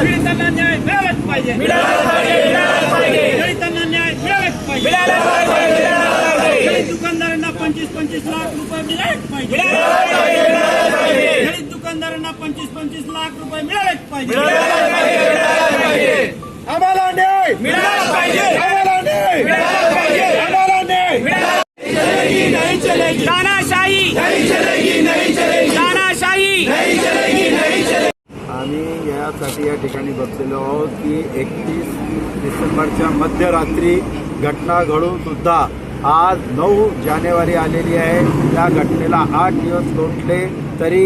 पीडितांना न्याय मिळालाच पाहिजे. दलितांना न्याय. मिळालाच पाहिजे. दलित दुकानदारांना पंचवीस पंचवीस लाख रुपये मिळालेच पाहिजे दलित दुकानदारांना पंचवीस पंचवीस लाख रुपये मिळालेच पाहिजे आम्हाला न्याय. मिळाला पाहिजे. आम्हाला न्याय यासाठी या ठिकाणी बसलेलो आहोत की एकतीस डिसेंबरच्या मध्यरात्री घटना घडून सुद्धा आज नऊ जानेवारी आलेली आहे. या घटनेला आठ दिवस लोटले तरी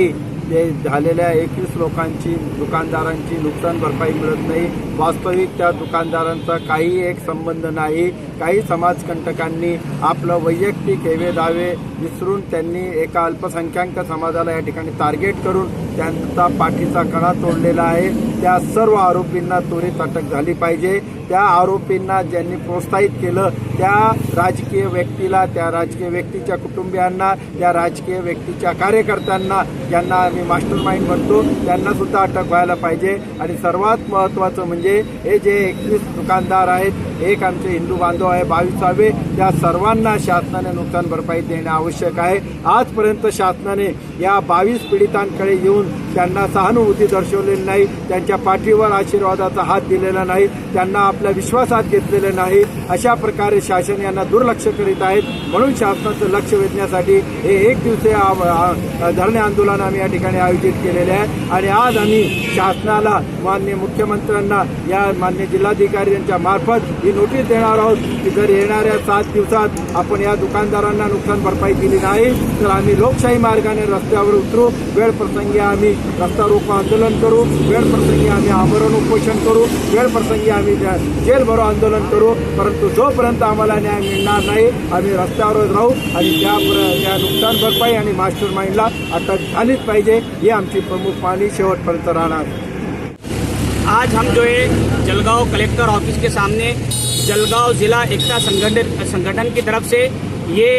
ते झालेल्या एकवीस लोकांची दुकानदारांची नुकसान भरपाई मिळत नाही. वास्तविक त्या दुकानदारांचा काही एक संबंध नाही. काही समाजकंटकांनी आपलं वैयक्तिक हेवे दावे विसरून त्यांनी एका अल्पसंख्याक समाजाला या ठिकाणी टार्गेट करून त्यांचा पाठीचा कणा तोडलेला आहे. त्या सर्व आरोपींना त्वरित अटक झाली पाहिजे. त्या आरोपींना ज्यांनी प्रोत्साहित केलं त्या राजकीय व्यक्तीला त्या राजकीय व्यक्तीच्या कुटुंबियांना त्या राजकीय व्यक्तीच्या कार्यकर्त्यांना ज्यांना आम्ही मास्टर माइंड म्हणतो त्यांना सुद्धा अटक व्हायला पाहिजे. आणि सर्वात महत्त्वाचं म्हणजे हे जे एकवीस दुकानदार आहेत एक आमचे हिंदू बांधव आहे बावीसावे त्या सर्वांना शासनाने नुकसान भरपाई देणे आवश्यक आहे. आजपर्यंत शासनाने या बावीस पीडितांकडे येऊन त्यांना सहानुभूती दर्शवलेली नाही त्यांच्या पाठीवर आशीर्वादाचा हात दिलेला नाही त्यांना आपल्या विश्वासात घेतलेले नाही. अशा प्रकारे शासन यांना दुर्लक्ष करीत आहेत. म्हणून शासनाचं लक्ष वेधण्यासाठी हे एक दिवसीय धरणे आंदोलन आम्ही या ठिकाणी आयोजित केलेले आहे. आणि आज आम्ही शासनाला मान्य मुख्यमंत्र्यांना या मान्य जिल्हाधिकारी यांच्या मार्फत ही नोटीस देणार आहोत की जर येणाऱ्या सात दिवसात आपण या दुकानदारांना नुकसान भरपाई दिली नाही तर आम्ही लोकशाही मार्गाने रस्त्यावर उतरू. वेळ प्रसंगी आम्ही रस्ता रोको आंदोलन करू वेळ प्रसंगी आम्ही आमरण उपोषण करू वेळ प्रसंगी आम्ही जेल भरो आंदोलन करू परंतु जोपर्यंत आम्हाला न्याय मिळणार नाही आम्ही रस्त्यावरच राहू आणि नुकसान भरपाई आणि मास्टर माइंडला अटक झालीच पाहिजे ही आमची प्रमुख मागणी शेवटपर्यंत राहणार आज हम जो है जलगांव कलेक्टर ऑफ़िस के सामने जलगांव जिला एकता संगठन संगठन की तरफ़ से ये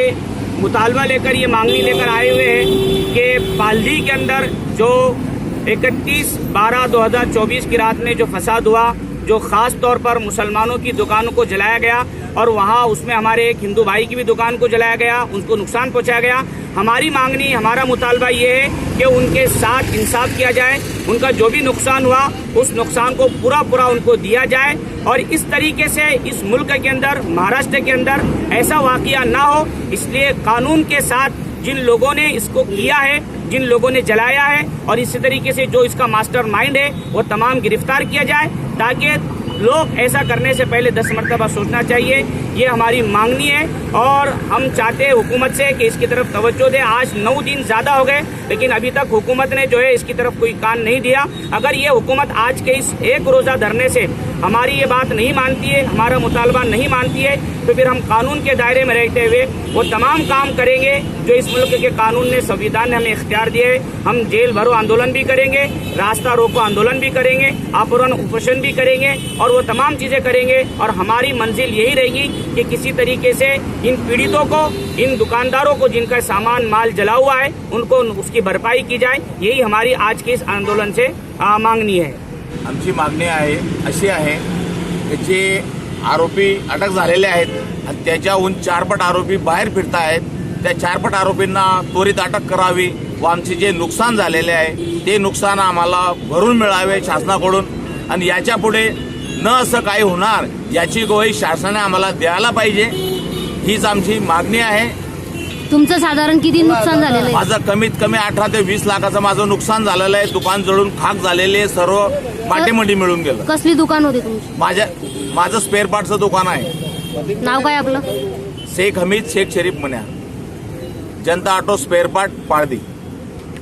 मुतालबा लेकर ये मांगनी लेकर आए हुए हैं कि बाल्दी के अंदर जो 31 बारह 2024 की रात में जो फसाद हुआ, जो खास तौर पर मुसलमानों की दुकानों को जलाया गया और वहाँ उसमें हमारे एक हिंदू भाई की भी दुकान को जलाया गया, उनको नुकसान पहुँचाया गया। हमारी मांगनी, हमारा मुतालबा ये है कि उनके साथ इंसाफ किया जाए, उनका जो भी नुकसान हुआ, उस नुकसान को पूरा पूरा उनको दिया जाए और इस तरीके से इस मुल्क के अंदर, महाराष्ट्र के अंदर ऐसा वाकया ना हो। इसलिए कानून के साथ जिन लोगों ने इसको किया है, जिन लोगों ने जलाया है, और इसी तरीके से जो इसका मास्टर माइंड है, वो तमाम गिरफ़्तार किया जाए, ताकि लोग ऐसा करने से पहले दस मरतबा सोचना चाहिए ये हमारी मांगनी है और हम चाहते हैं हुकूमत से कि इसकी तरफ़ तवज्जो दे। आज नौ दिन ज़्यादा हो गए, लेकिन अभी तक हुकूमत ने जो है इसकी तरफ़ कोई कान नहीं दिया। अगर ये हुकूमत आज के इस एक रोज़ा धरने से हमारी ये बात नहीं मानती है, हमारा मुतालबा नहीं मानती है तो फिर हम कानून के दायरे में रहते हुए वो तमाम काम करेंगे जो इस मुल्क के कानून ने, संविधान ने हमें इख्तियार दिए है। हम जेल भरो आंदोलन भी करेंगे, रास्ता रोको आंदोलन भी करेंगे आपूरण उपोषण भी करेंगे और वो तमाम चीज़ें करेंगे और हमारी मंजिल यही रहेगी कि किसी तरीके से इन पीड़ितों को इन दुकानदारों को जिनका सामान माल जला हुआ है उनको उसकी भरपाई की जाए यही हमारी आज के इस आंदोलन से मांगनी है। आमची मागणी आहे अशी आहे की जे आरोपी अटक झालेले आहेत आणि त्याच्याहून चारपट आरोपी बाहेर फिरत आहेत त्या चारपट आरोपींना त्वरित अटक करावी व आमचे जे नुकसान झालेले आहे ते नुकसान आम्हाला भरून मिळावे शासनाकडून. आणि याच्यापुढे न असं काही होणार याची ग्वाही शासनाने आम्हाला द्यायला पाहिजे हीच आमची मागणी आहे. तुमचं साधारण किती नुकसान झालेलं आहे? माझं कमीत कमी अठरा ते वीस लाखाचं माझं नुकसान झालेलं आहे. दुकान जळून खाक झालेले आहे, सर्व माटीमंडी मिळून गेलं. कसली दुकान होती तुमची? माझ्या माझं स्पेअर पार्टचं दुकान आहे. नाव काय आपलं? शेख हमीद शेख शरीफ म्हण्या. Janata auto spare part Paldi